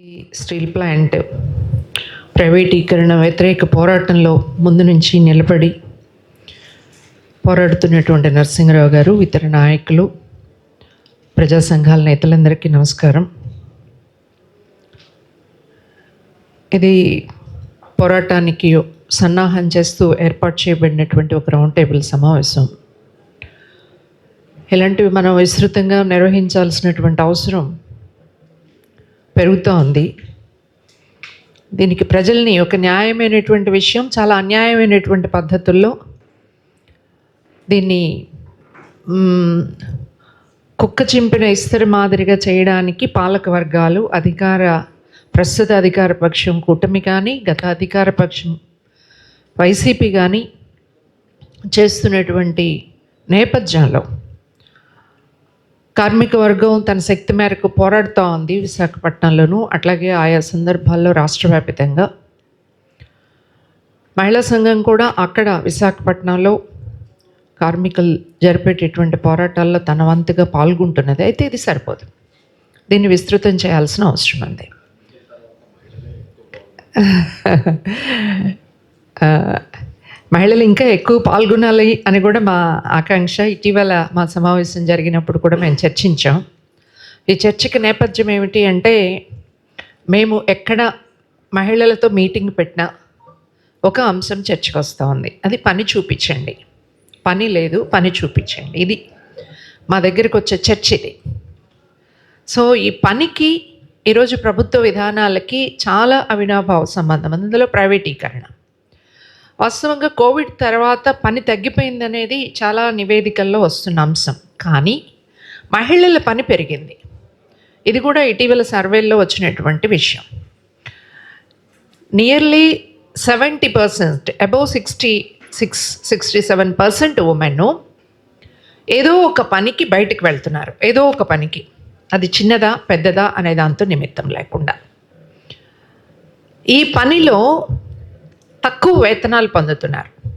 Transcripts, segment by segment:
ఈ steel plant ప్రైవేటీకరణ వ్యతిరేక పోరాటంలో ముందు నుంచి నిలబడి పోరాడుతున్నటువంటి నరసింహరావు గారు ఇతర నాయకులు ప్రజా సంఘాల నేతలందరికీ నమస్కారం. ఇది పోరాటానికి సన్నాహం చేస్తూ ఏర్పాటు చేయబడినటువంటి ఒక రౌండ్ టేబుల్ సమావేశం. ఇలాంటివి మనం విస్తృతంగా నిర్వహించాల్సినటువంటి అవసరం పెరుగుతోంది దీనికి ప్రజల్ని ఒక న్యాయమైనటువంటి విషయం చాలా అన్యాయమైనటువంటి పద్ధతుల్లో దీన్ని కుక్క చింపిన ఇస్తరి మాదిరిగా చేయడానికి పాలక వర్గాలు అధికార ప్రస్తుత అధికార పక్షం కూటమి కానీ గత అధికార పక్షం వైసీపీ కానీ చేస్తున్నటువంటి నేపథ్యంలో కార్మిక వర్గం తన శక్తి మేరకు పోరాడుతూ ఉంది విశాఖపట్నంలోనూ. అట్లాగే ఆయా సందర్భాల్లో రాష్ట్ర వ్యాపితంగా. మహిళా సంఘం కూడా అక్కడ విశాఖపట్నంలో కార్మికులు జరిపేటటువంటి పోరాటాల్లో తన వంతుగా పాల్గొంటున్నది. అయితే ఇది సరిపోదు. దీన్ని విస్తృతం చేయాల్సిన అవసరం ఉంది. మహిళలు ఇంకా ఎక్కువ పాల్గొనాలి అని కూడా మా ఆకాంక్ష. ఇటీవల మా సమావేశం జరిగినప్పుడు కూడా మేము చర్చించాం. ఈ చర్చకి నేపథ్యం ఏమిటి అంటే మేము ఎక్కడ మహిళలతో మీటింగ్ పెట్టినా ఒక అంశం చర్చకు వస్తూ ఉంది. అది పని చూపించండి. పని లేదు పని చూపించండి. ఇది మా దగ్గరకు వచ్చే చర్చ ఇది. సో ఈ పనికి ఈరోజు ప్రభుత్వ విధానాలకి చాలా అవినాభావ సంబంధం అందులో ప్రైవేటీకరణ. వాస్తవంగా కోవిడ్ తర్వాత పని తగ్గిపోయిందనేది చాలా నివేదికల్లో వస్తున్న అంశం. కానీ మహిళల పని పెరిగింది. ఇది కూడా ఇటీవల సర్వేల్లో వచ్చినటువంటి విషయం. Nearly seventy percent above sixty six sixty seven percent women ఏదో ఒక పనికి బయటికి వెళ్తున్నారు. ఏదో ఒక పనికి. అది చిన్నదా పెద్దదా అనే దాంతో నిమిత్తం లేకుండా. ఈ పనిలో తక్కువ వేతనాలు పొందుతున్నారు.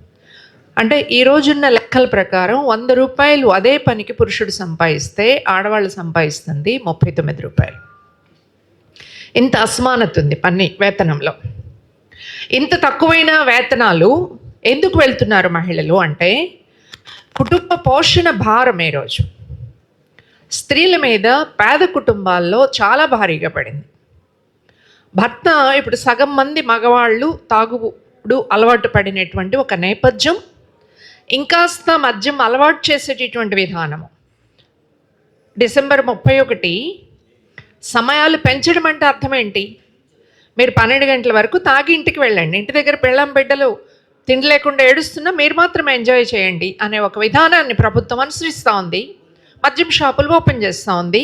అంటే ఈ రోజున్న లెక్కల ప్రకారం వంద రూపాయలు అదే పనికి పురుషుడు సంపాదిస్తే ఆడవాళ్ళు సంపాదిస్తుంది ముప్పై తొమ్మిది రూపాయలు. ఇంత అసమానత ఉంది పని వేతనంలో. ఇంత తక్కువైన వేతనాలు ఎందుకు వెళ్తున్నారు మహిళలు అంటే కుటుంబ పోషణ భారం ఈరోజు స్త్రీల మీద పేద కుటుంబాల్లో చాలా భారీగా పడింది. భర్త ఇప్పుడు సగం మంది మగవాళ్ళు తాగుడు అలవాటు పడినటువంటి ఒక నేపథ్యం ఇంకాస్త మద్యం అలవాటు చేసేటటువంటి విధానము. డిసెంబర్ ముప్పై ఒకటి సమయాలు పెంచడం అంటే అర్థం ఏంటి మీరు పన్నెండు గంటల వరకు తాగి ఇంటికి వెళ్ళండి. ఇంటి దగ్గర పెళ్ళం బిడ్డలు తిండి లేకుండా ఏడుస్తున్నా మీరు మాత్రం ఎంజాయ్ చేయండి అనే ఒక విధానాన్ని ప్రభుత్వం అనుసరిస్తూ ఉంది. మద్యం షాపులు ఓపెన్ చేస్తూ ఉంది.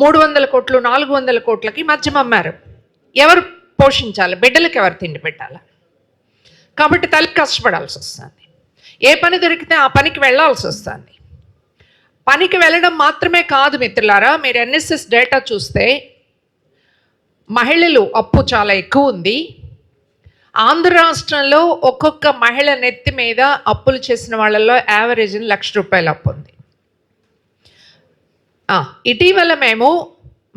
మూడు వందల కోట్లు నాలుగు వందల కోట్లకి మద్యం అమ్మారు. ఎవరు పోషించాలి? బిడ్డలకు ఎవరు తిండి పెట్టాలి? కాబట్టి తల్లి కష్టపడాల్సి వస్తుంది. ఏ పని దొరికితే ఆ పనికి వెళ్ళాల్సి వస్తుంది. పనికి వెళ్ళడం మాత్రమే కాదు మిత్రులారా మీరు ఎన్ఎస్ఎస్ డేటా చూస్తే మహిళలు అప్పు చాలా ఎక్కువ ఉంది. ఆంధ్ర రాష్ట్రంలో ఒక్కొక్క మహిళ నెత్తి మీద అప్పులు చేసిన వాళ్ళల్లో యావరేజ్ లక్ష రూపాయల అప్పు ఉంది. ఇటీవల మేము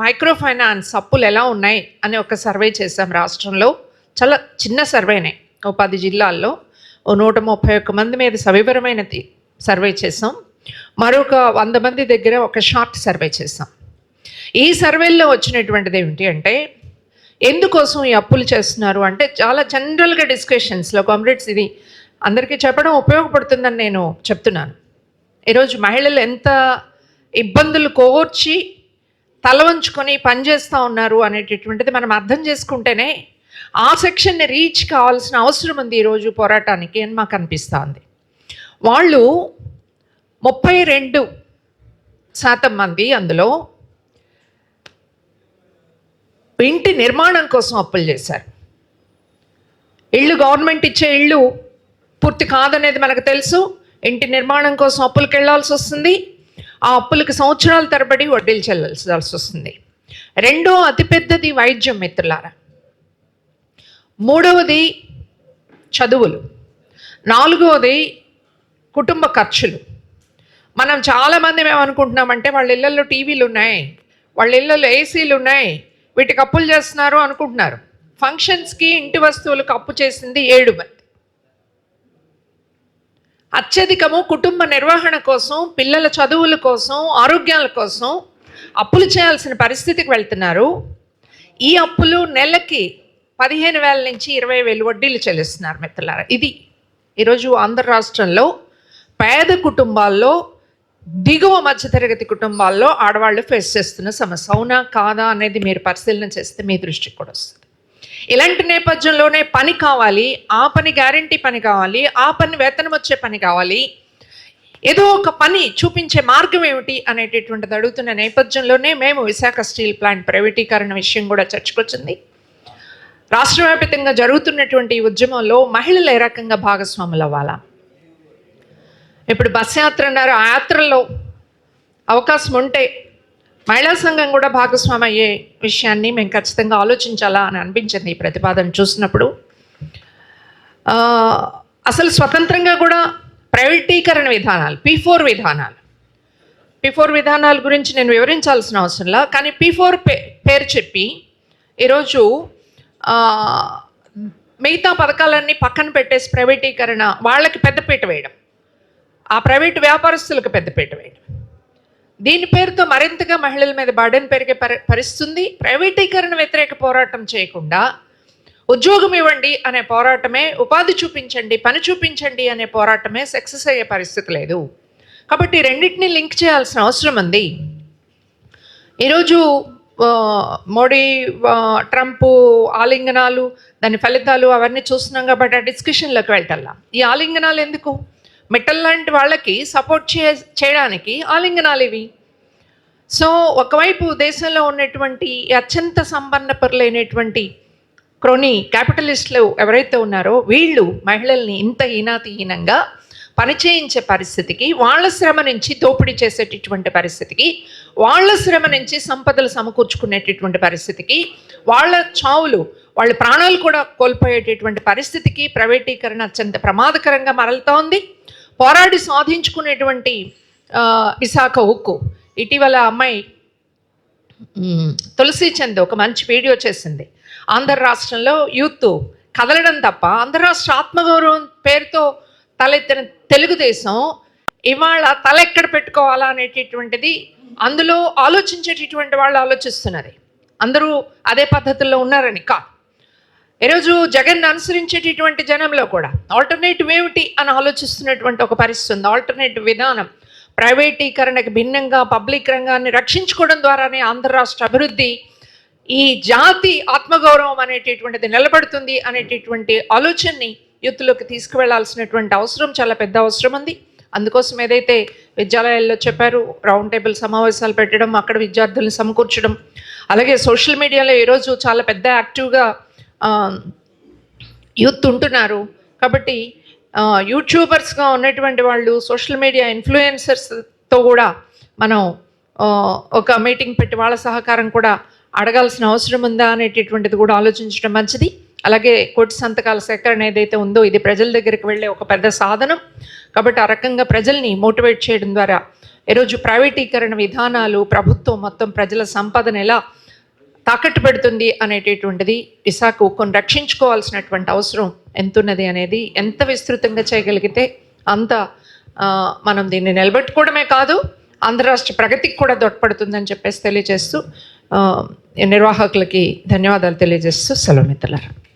మైక్రో ఫైనాన్స్ అప్పులు ఎలా ఉన్నాయి అని ఒక సర్వే చేసాం రాష్ట్రంలో. చాలా చిన్న సర్వేనే. ఓ పది జిల్లాల్లో ఓ నూట ముప్పై ఒక్క మంది మీద సవివరమైన సర్వే చేసాం. మరొక వంద మంది దగ్గర ఒక షార్ట్ సర్వే చేసాం. ఈ సర్వేల్లో వచ్చినటువంటిది ఏమిటి అంటే ఎందుకోసం ఈ అప్పులు చేస్తున్నారు అంటే చాలా జనరల్గా డిస్కషన్స్లో కామ్రేడ్స్ ఇది అందరికీ చెప్పడం ఉపయోగపడుతుందని నేను చెప్తున్నాను. ఈరోజు మహిళలు ఎంత ఇబ్బందులు కోర్చి తల వంచుకొని పనిచేస్తూ ఉన్నారు అనేటటువంటిది మనం అర్థం చేసుకుంటేనే ఆ సెక్షన్ని రీచ్ కావాల్సిన అవసరం ఉంది ఈరోజు పోరాటానికి అని మాకు అనిపిస్తుంది. వాళ్ళు ముప్పై రెండు శాతం మంది అందులో ఇంటి నిర్మాణం కోసం అప్పులు చేశారు. ఇళ్ళు గవర్నమెంట్ ఇచ్చే ఇళ్ళు పూర్తి కాదనేది మనకు తెలుసు. ఇంటి నిర్మాణం కోసం అప్పులకు వెళ్ళాల్సి వస్తుంది. ఆ అప్పులకు సంవత్సరాల తరబడి వడ్డీలు చెల్లాల్సి వస్తుంది. రెండో అతిపెద్దది వైద్యం మిత్రులారా. మూడవది చదువులు. నాలుగవది కుటుంబ ఖర్చులు. మనం చాలామంది ఏమనుకుంటున్నామంటే వాళ్ళ ఇళ్ళల్లో టీవీలు ఉన్నాయి వాళ్ళ ఇళ్ళల్లో ఏసీలు ఉన్నాయి వీటికి అప్పులు చేస్తున్నారు అనుకుంటున్నారు. ఫంక్షన్స్కి ఇంటి వస్తువులకు అప్పు చేసింది ఏడు మంది. అత్యధికము కుటుంబ నిర్వహణ కోసం పిల్లల చదువుల కోసం ఆరోగ్యాల కోసం అప్పులు చేయాల్సిన పరిస్థితికి వెళ్తున్నారు. ఈ అప్పులు నెలకి పదిహేను వేల నుంచి ఇరవై వేలు వడ్డీలు చెల్లిస్తున్నారు మిత్రులారా. ఇది ఈరోజు ఆంధ్ర రాష్ట్రంలో పేద కుటుంబాల్లో దిగువ మధ్యతరగతి కుటుంబాల్లో ఆడవాళ్ళు ఫేస్ చేస్తున్న సమస్య. అవునా కాదా అనేది మీరు పరిశీలన చేస్తే మీ దృష్టికి కూడా వస్తుంది. ఇలాంటి నేపథ్యంలోనే పని కావాలి ఆ పని గ్యారంటీ పని కావాలి ఆ పని వేతనం వచ్చే పని కావాలి ఏదో ఒక పని చూపించే మార్గం ఏమిటి అనేటటువంటిది అడుగుతున్న నేపథ్యంలోనే మేము విశాఖ స్టీల్ ప్లాంట్ ప్రైవేటీకరణ విషయం కూడా చర్చకొచ్చింది. రాష్ట్రవ్యాప్తంగా జరుగుతున్నటువంటి ఈ ఉద్యమంలో మహిళలు ఏ రకంగా భాగస్వాములు అవ్వాలా? ఇప్పుడు బస్ యాత్ర అన్నారు ఆ యాత్రలో అవకాశం ఉంటే మహిళా సంఘం కూడా భాగస్వామి అయ్యే విషయాన్ని మేము ఖచ్చితంగా ఆలోచించాలా అని అనిపించింది ఈ ప్రతిపాదన చూసినప్పుడు. అసలు స్వతంత్రంగా కూడా ప్రైవేటీకరణ విధానాలు పీ ఫోర్ విధానాలు. పీ ఫోర్ విధానాల గురించి నేను వివరించాల్సిన అవసరంలా కానీ పీ ఫోర్ పే పేరు చెప్పి ఈరోజు మిగతా పథకాలన్నీ పక్కన పెట్టేసి ప్రైవేటీకరణ వాళ్ళకి పెద్దపీట వేయడం. ఆ ప్రైవేటు వ్యాపారస్తులకు పెద్దపీట వేయడం. దీని పేరుతో మరింతగా మహిళల మీద బర్డెన్ పెరిగే పరి పరిస్థితుంది ప్రైవేటీకరణ వ్యతిరేక పోరాటం చేయకుండా ఉద్యోగం ఇవ్వండి అనే పోరాటమే ఉపాధి చూపించండి పని చూపించండి అనే పోరాటమే సక్సెస్ అయ్యే పరిస్థితి లేదు. కాబట్టి రెండింటిని లింక్ చేయాల్సిన అవసరం ఉంది. ఈరోజు మోడీ ట్రంప్ ఆలింగనాలు దాని ఫలితాలు అవన్నీ చూస్తున్నాం కాబట్టి ఆ డిస్కషన్లోకి వెళ్తల్లా. ఈ ఆలింగనాలు ఎందుకు? మెటల్ లాంటి వాళ్ళకి సపోర్ట్ చే చేయడానికి ఆలింగనాలు ఇవి. సో ఒకవైపు దేశంలో ఉన్నటువంటి అత్యంత అత్యంత సంపన్నపరులైనటువంటి క్రోని క్యాపిటలిస్టులు ఎవరైతే ఉన్నారో వీళ్ళు మహిళల్ని ఇంత హీనాతిహీనంగా పనిచేయించే పరిస్థితికి వాళ్ళ శ్రమ నుంచి దోపిడీ చేసేటటువంటి పరిస్థితికి వాళ్ళ శ్రమ నుంచి సంపదలు సమకూర్చుకునేటటువంటి పరిస్థితికి వాళ్ళ చావులు వాళ్ళ ప్రాణాలు కూడా కోల్పోయేటటువంటి పరిస్థితికి ప్రైవేటీకరణ అత్యంత ప్రమాదకరంగా మరలుతోంది. పోరాడి సాధించుకునేటువంటి విశాఖ ఉక్కు. ఇటీవల అమ్మాయి తులసి చంద్ ఒక మంచి వీడియో చేసింది. ఆంధ్ర రాష్ట్రంలో యూత్ కదలడం తప్ప ఆంధ్ర రాష్ట్ర ఆత్మగౌరవం పేరుతో తలెత్తిన తెలుగుదేశం ఇవాళ తల ఎక్కడ పెట్టుకోవాలా అనేటటువంటిది అందులో ఆలోచించేటటువంటి వాళ్ళు ఆలోచిస్తున్నది. అందరూ అదే పద్ధతుల్లో ఉన్నారని కా ఈరోజు జగన్ అనుసరించేటటువంటి జనంలో కూడా ఆల్టర్నేటివ్ ఏమిటి అని ఆలోచిస్తున్నటువంటి ఒక పరిస్థితి ఉంది. ఆల్టర్నేటివ్ విధానం ప్రైవేటీకరణకు భిన్నంగా పబ్లిక్ రంగాన్ని రక్షించుకోవడం ద్వారానే ఆంధ్ర రాష్ట్ర అభివృద్ధి ఈ జాతి ఆత్మగౌరవం అనేటటువంటిది నిలబడుతుంది అనేటటువంటి ఆలోచనని యూత్లోకి తీసుకువెళ్ళాల్సినటువంటి అవసరం చాలా పెద్ద అవసరం ఉంది. అందుకోసం ఏదైతే విద్యాలయాల్లో చెప్పారు రౌండ్ టేబుల్ సమావేశాలు పెట్టడం అక్కడ విద్యార్థులను సమకూర్చడం అలాగే సోషల్ మీడియాలో ఈరోజు చాలా పెద్ద యాక్టివ్గా యూత్ ఉంటున్నారు. కాబట్టి యూట్యూబర్స్గా ఉన్నటువంటి వాళ్ళు సోషల్ మీడియా ఇన్ఫ్లుయెన్సర్స్తో కూడా మనం ఒక మీటింగ్ పెట్టి వాళ్ళ సహకారం కూడా అడగాల్సిన అవసరం ఉందా అనేటటువంటిది కూడా ఆలోచించడం మంచిది. అలాగే కోటి సంతకాల సేకరణ ఏదైతే ఉందో ఇది ప్రజల దగ్గరికి వెళ్ళే ఒక పెద్ద సాధనం. కాబట్టి ఆ రకంగా ప్రజల్ని మోటివేట్ చేయడం ద్వారా ఈరోజు ప్రైవేటీకరణ విధానాలు ప్రభుత్వం మొత్తం ప్రజల సంపదను ఎలా తాకట్టు పెడుతుంది అనేటటువంటిది విశాఖ ఉక్కును రక్షించుకోవాల్సినటువంటి అవసరం ఎంతున్నది అనేది ఎంత విస్తృతంగా చేయగలిగితే అంత మనం దీన్ని నిలబెట్టుకోవడమే కాదు ఆంధ్ర రాష్ట్ర ప్రగతికి కూడా దొడ్పడుతుందని చెప్పేసి తెలియజేస్తూ నిర్వాహకులకి ధన్యవాదాలు తెలియజేస్తూ సెలవు మిత్రులారా.